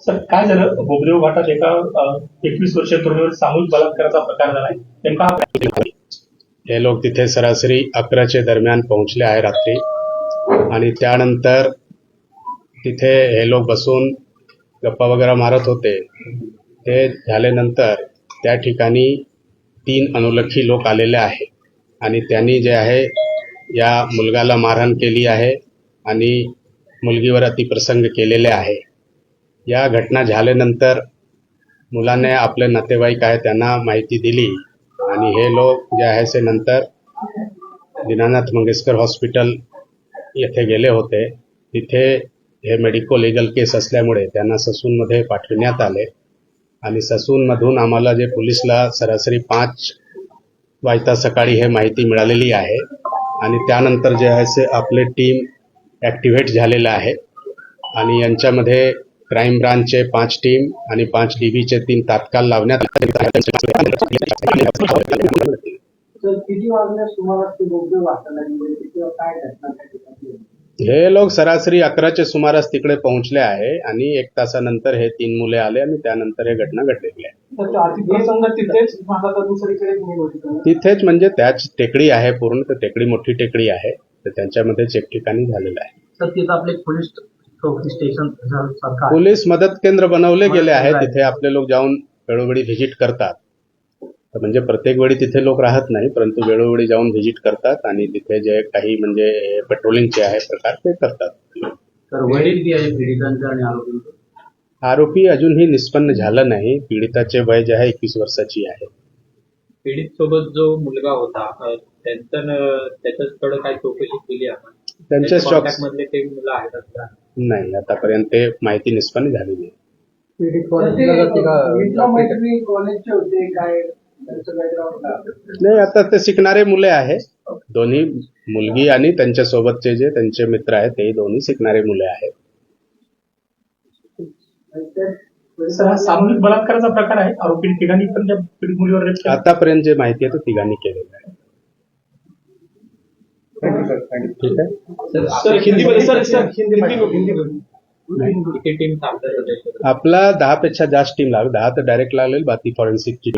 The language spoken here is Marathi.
सर काय झालं? बोगदेव घाटात एका एकवीस वर्षीय तरुणीवर सामूहिक बलात्काराचा प्रकार झालाय नेमका हे लोक तिथे सरासरी अकराचे दरम्यान पोहोचले आहे रात्री. आणि त्यानंतर तिथे हे लोक बसून गप्पा वगैरे मारत होते. ते झाल्यानंतर त्या ठिकाणी तीन अनुलक्षी लोक आलेले आहे आणि त्यांनी जे आहे या मुलगाला मारहाण केली आहे. आणि मुलगीवर अतिप्रसंग केलेले आहे. या घटना झाल्यानंतर मुलाने आपले नातेवाईक आहे त्यांना माहिती दिली आणि हे लोक जे आहे से नंतर दीनानाथ मंगेशकर हॉस्पिटल येथे गेले होते. तिथे हे मेडिको लिगल केस असल्यामुळे त्यांना ससूनमध्ये पाठविण्यात आले आणि ससूनमधून आम्हाला जे पोलिसला सरासरी पाच वाजता सकाळी हे माहिती मिळालेली आहे. आणि त्यानंतर जे आहे से आपले टीम ॲक्टिव्हेट झालेलं आहे. आणि यांच्यामध्ये क्राईम ब्रांचचे पाच टीम आणि पाच डीबीचे तीन तात्काळ लावण्यात घडली? हे लोक सरासरी अकराच्या सुमारास तिकडे पोहोचले आहे आणि एक तासानंतर हे तीन मुले आले आणि त्यानंतर हे घटना घडलेली आहे. तिथेच म्हणजे त्याच टेकडी आहे पूर्ण तर टेकडी मोठी टेकडी आहे तर त्यांच्यामध्येच एक ठिकाणी झालेलं आहे. तर तिथं आपले पोलीस चौकी स्टेशन आहे. पोलीस मदत केंद्र बनवले गेले आहे. तिथे आपले लोक जाऊन वेळोवेळी व्हिजिट करतात. तर म्हणजे प्रत्येक वेळी तिथे लोक राहत नाही परंतु वेळोवेळी जाऊन व्हिजिट करतात आणि तिथे जे काही म्हणजे पेट्रोलिंगचे आहे प्रकार ते करतात. तर वडील आहे पीडितांचे आणि आरोपींचे आरोपी अजूनही निष्पन्न झालं नाही. पीडिताचे वय जे आहे एकवीस वर्षाची आहे. पीडित सोबत जो मुलगा होता अ, त्यांचं न- त्याच्याकडे काही चौकशी केली आपण? त्यांच्या शॉक्स मधले ते मुलं आहेत असं नाही आतापर्यंत ते माहिती निष्पन्न झाली नाही कॉलेजचे होते काय त्यांचं background काय? नाही आता ते शिकणारे मुले आहे. दोन्ही मुलगी आणि त्यांच्या सोबतचे जे त्यांचे मित्र आहेत ते दोन्ही शिकणारे मुले आहेत. सर हा सामूहिक बलात्काराचा प्रकार आहे. आरोपी ठिकाणी पण त्या पीडित मुलीवर रेप केला. आतापर्यंत जे माहिती आहे ते तिघांनी केलेलं आहे ठीक आहे सर हिंदीमध्ये सर सर हिंदी किती टीम ताब्यात होते आपला दहा पेक्षा जास्त टीम लागेल. दहा तर डायरेक्ट लागेल बाकी फॉरेन्सिकची